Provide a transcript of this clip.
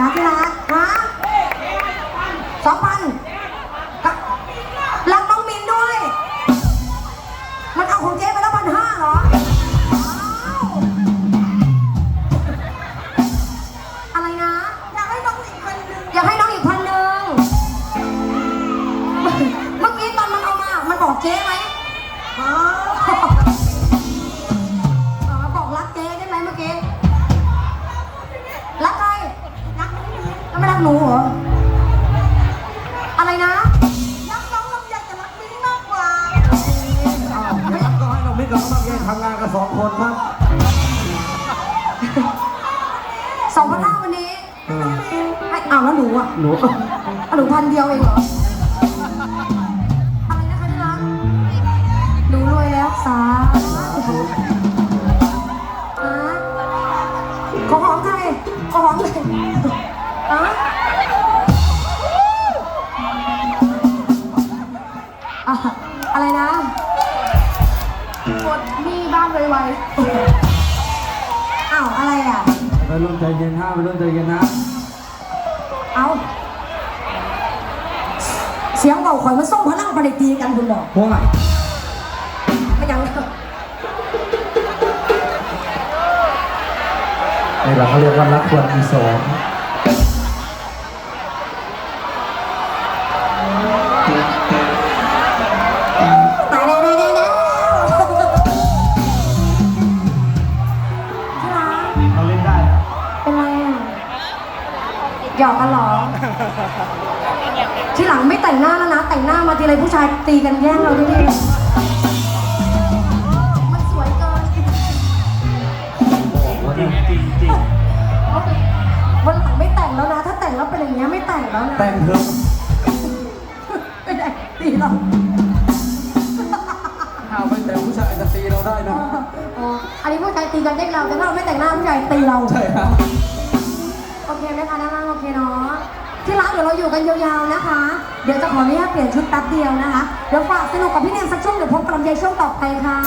าที่รักวะสองพันรักน้องมินด้วย มันเอาของเจ๊ไปแล้วพันห้าเหรออะไรนะ อยากให้น้องอีกคนนึงอยากให้น้องอีกพันหนึ่งเมื่อกี้ตอนมันเอามา มันบอกเจ๊ไหม อ๋ กหนูเหรอ อะไรนะรักน้องลำไยแต่รักมิ้งมากกว่าอ้าวงั้นก็ให้น้องมิกกับน้องลำไยทำงานกันสองคนครับสองพันห้าวันนี้เออให้อ้าวแล้วหนูอะหนูอะหนูพันเดียวเองเหรอ อะไรนะคะที่รักหนูรวยแล้วสาธุอะขอหอมใครขอหอมเลย อะอะอะไรนะกดหนี่บ้านไวๆอ้าว อะไรอะ ไปรุ่นใจเย็นฮะไปรุ่นใจเย็นนะเอา เสียงเบาข่อยมันส่งพลังประเดตีกันคุณบอกพวกไหนไม่ยังนี่แหละเขาเรียกว่ารักควรมีสอง หยอกกันเหรอ ที่หลังไม่แต่งหน้าแล้วนะ แต่งหน้ามาทีไรผู้ชายตีกันแย่งเราที่นี่มันสวยเกินบอกว่าเนี่ยจริงจริงวันหลังไม่แต่งแล้วนะ ถ้าแต่งแล้วเป็นอย่างเงี้ยไม่แต่งแล้วนะแต่งเถอะไม่ได้ตีเราถ้าไม่แต่งผู้ชายจะตีเราได้นะ อ๋ออันนี้ผู้ชายตีกันแย่งเราแต่ถ้าเราไม่แต่งหน้าผู้ชายตีเรา ใช่ครับ โอเคไหมคะด้านล่างโอเคเนาะที่รักเดี๋ยวเราอยู่กันยาวๆนะคะ เดี๋ยวจะขออนุญาตเปลี่ยนชุดแป๊บเดียวนะคะ เดี๋ยวฝากสนุกกับพี่เนียนสักช่วงเดี๋ยวพบกับลำไยช่วงต่อไปค่ะ